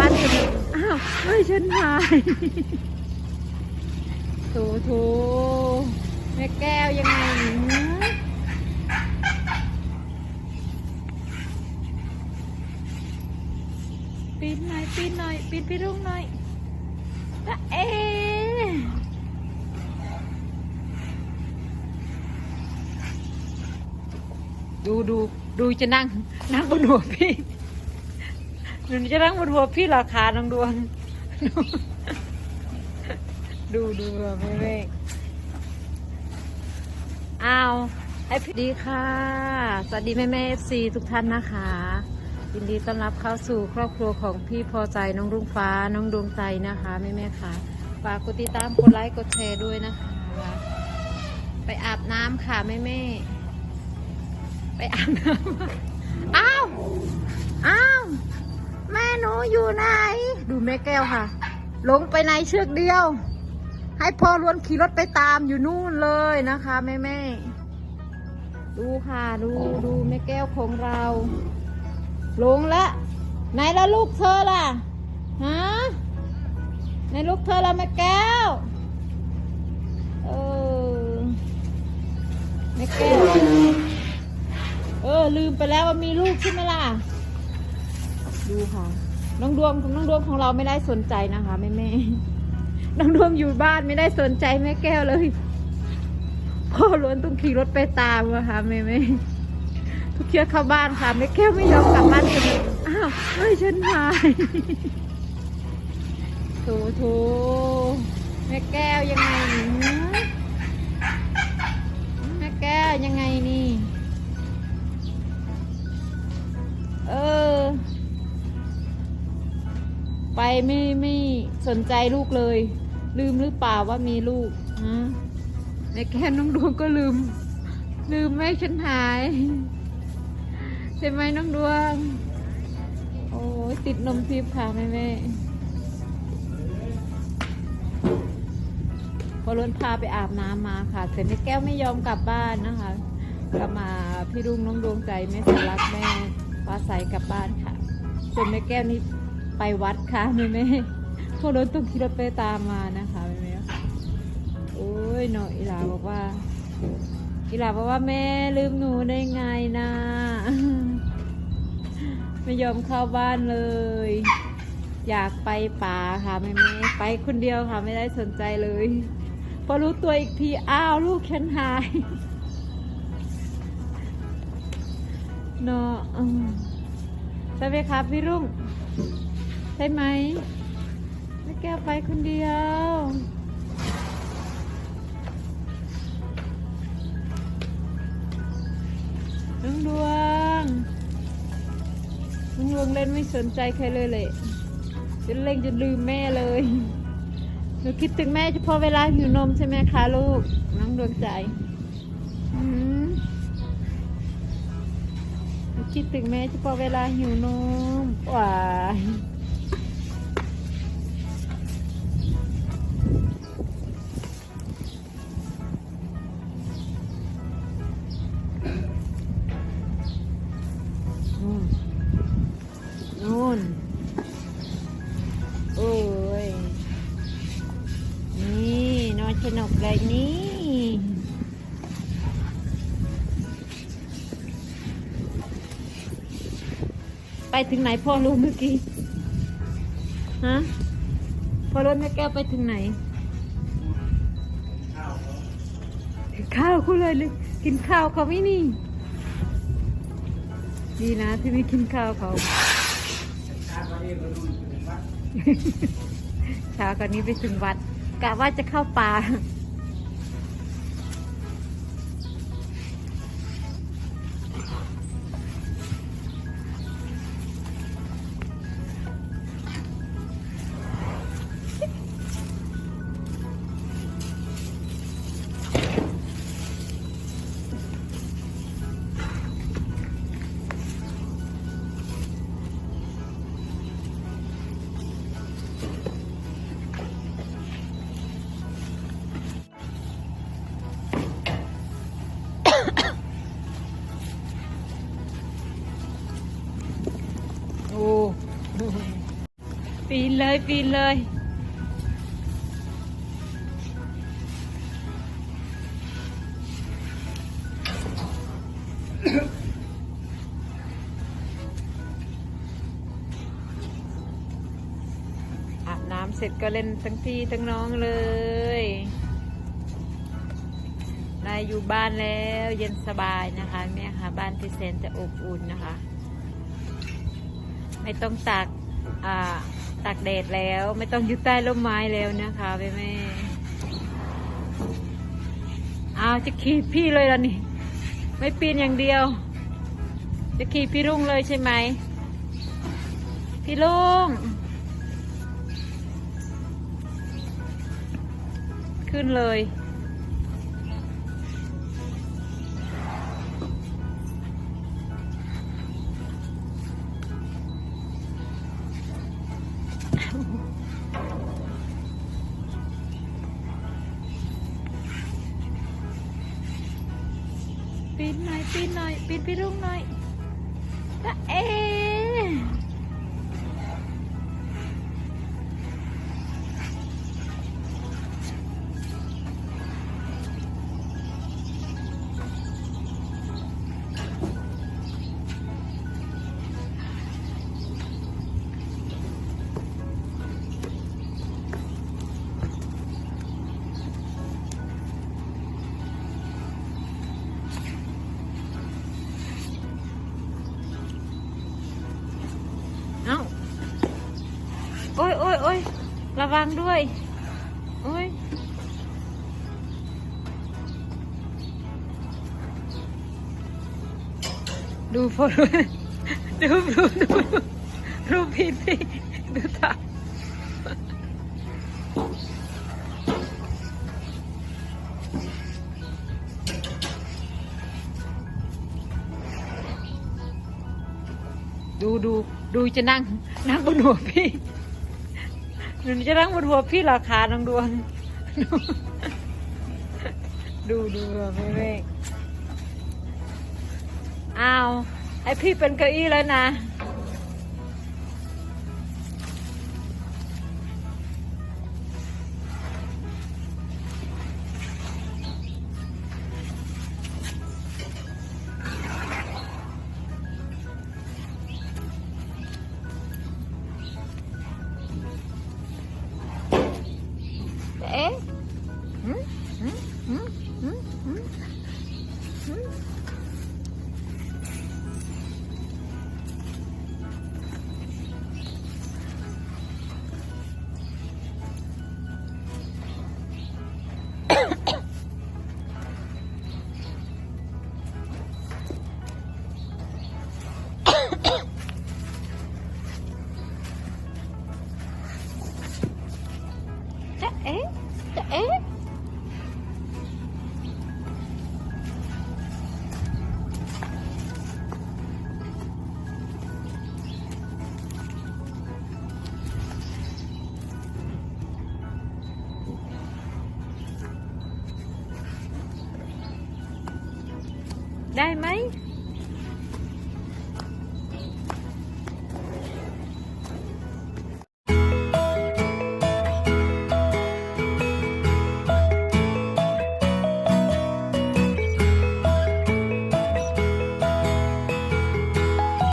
บ้านคนอื่นอ้าวเฮ้ยฉันหายโถโถแม่แก้วยังไงเนี่ยปีนหน่อยปีนหน่อยปีนพี่รุ่งหน่อยจ๊ะเอดูดูดูจะนั่งนั่งบนหัวพี่ หนูจะนั่งบนหัวพี่เหราคาน้องดวง ดูดูแม่เมฆอ้าวให้พี่ดีค่ะ สวัสดีแม่แม่เอซีทุกท่านนะคะ ยินดีต้อนรับเข้าสู่ครอบครัวของพี่พอใจน้องรุ่งฟ้าน้องดวงใจนะคะแม่แม่ค่ะ ฝากกดติดตามกดไลค์กดแชร์ด้วยนะคะ ไปอาบน้ำค่ะแม่แม่ไปอาบน้ำ อ้าว อ้าว แม่หนูอยู่ไหน ดูแม่แก้วค่ะ ลงไปในเชือกเดียว ให้พ่อล้วนขี่รถไปตามอยู่นู่นเลยนะคะแม่แม่ดูค่ะดูดูแม่แก้วของเรา ลงแล้วไหนแล้วลูกเธอล่ะฮะไหนลูกเธอละแม่แก้วเออแม่แก้วเออลืมไปแล้วว่ามีลูกใช่ไหมล่ะ ดูค่ะ น้องดวงน้องดวงของเราไม่ได้สนใจนะคะแม่แม่น้องดวงอยู่บ้านไม่ได้สนใจแม่แก้วเลยพ่อล้วนต้องขี่รถไปตามอะคะแม่แม่ทุกเชือกเข้าบ้านค่ะแม่แก้วไม่ยอมกลับบ้านกันเลยอ้าวเฮ้ยฉันหายโถโถแม่แก้วยังไงนี่แม่แก้วยังไงนี่ ไปไม่ไม่สนใจลูกเลย ลืมหรือเปล่าว่ามีลูกฮะในแก้มน้องดวงก็ลืม ลืมแม่ฉันหายใช่ไหมน้องดวง โอ้ติดนมทิพย์ค่ะแม่แม่พอล้นพาไปอาบน้ำมาค่ะ แต่แม่แก้วไม่ยอมกลับบ้านนะคะกลับมาพี่รุ่งน้องดวงใจแม่สลักแม่ฟ้าใสกลับบ้านค่ะส่วนแม่แก้วนี่ ไปวัดค่ะแม่แม่พวกรถต้องขี่รถไปตามมานะคะแม่แม่โอ้ยหน่อยอีหลาบอกว่าอีหลาบอกว่าแม่ลืมหนูได้ไงนะไม่ยอมเข้าบ้านเลย อยากไปป่าค่ะแม่แม่ไปคนเดียวค่ะไม่ได้สนใจเลยพอรู้ตัวอีกทีอ้าวลูกฉันหายเนาะอืมใช่ไหมครับพี่รุ่ง ช่ไหมแม่แก้วไปคนเดียวน้องดวงน้องดวงเล่นไม่สนใจใครเลยเลยจนเล่นจนลืมแม่เลย หนูคิดถึงแม่เฉพาะเวลาหิวนมใช่ไหมคะลูก น้องดวงใจหนูคิดถึงแม่เฉพาะเวลาหิวนมว้าย นู่นนู่นโอ้ย นี่นอนสนุกเลยนี่ไปถึงไหนพ่อรู้เมื่อกี้ ฮะ พ่อรถแม่แก้วไปถึงไหน ข้าวเขาเลยเลย กินข้าวเขาไม่นี่ดีนะที่ไม่กินข้าวเขา เช้าก่อนนี้ไปถึงวัดกะว่าจะเข้าป่า เลยปีนเลย อาบน้ำเสร็จก็เล่นทั้งพี่ทั้งน้องเลยได้อยู่บ้านแล้วเย็นสบายนะคะเนี่ยค่ะ บ้านที่แสนจะอบอุ่นนะคะ ไม่ต้องตากอ่า ตากแดดแล้วไม่ต้องอยู่ใต้ร่มไม้แล้วนะคะแม่แม่เอาวจะขี่พี่เลยล่ะนี่ ไม่ปีนอย่างเดียว จะขี่พี่รุ่งเลยใช่ไหม พี่รุ่งขึ้นเลย ปีนหน่อยปีนหน่อยปีนพี่รุ่งหน่อยจะเอ เอ้า โอ้ยโอ้ยโอ้ยระวังด้วย โอ้ยดูโฟโต้ดูดูดูรูปพี่พี่ดูตาดูดู ดูจะนั่ง นั่งบนหัวพี่หนูจะนั่งบนหัวพี่ราคาน้องดวงดูดูดูไม่เร่งอ้าวให้พี่เป็นเก้าอี้แล้วนะ ได้ไหม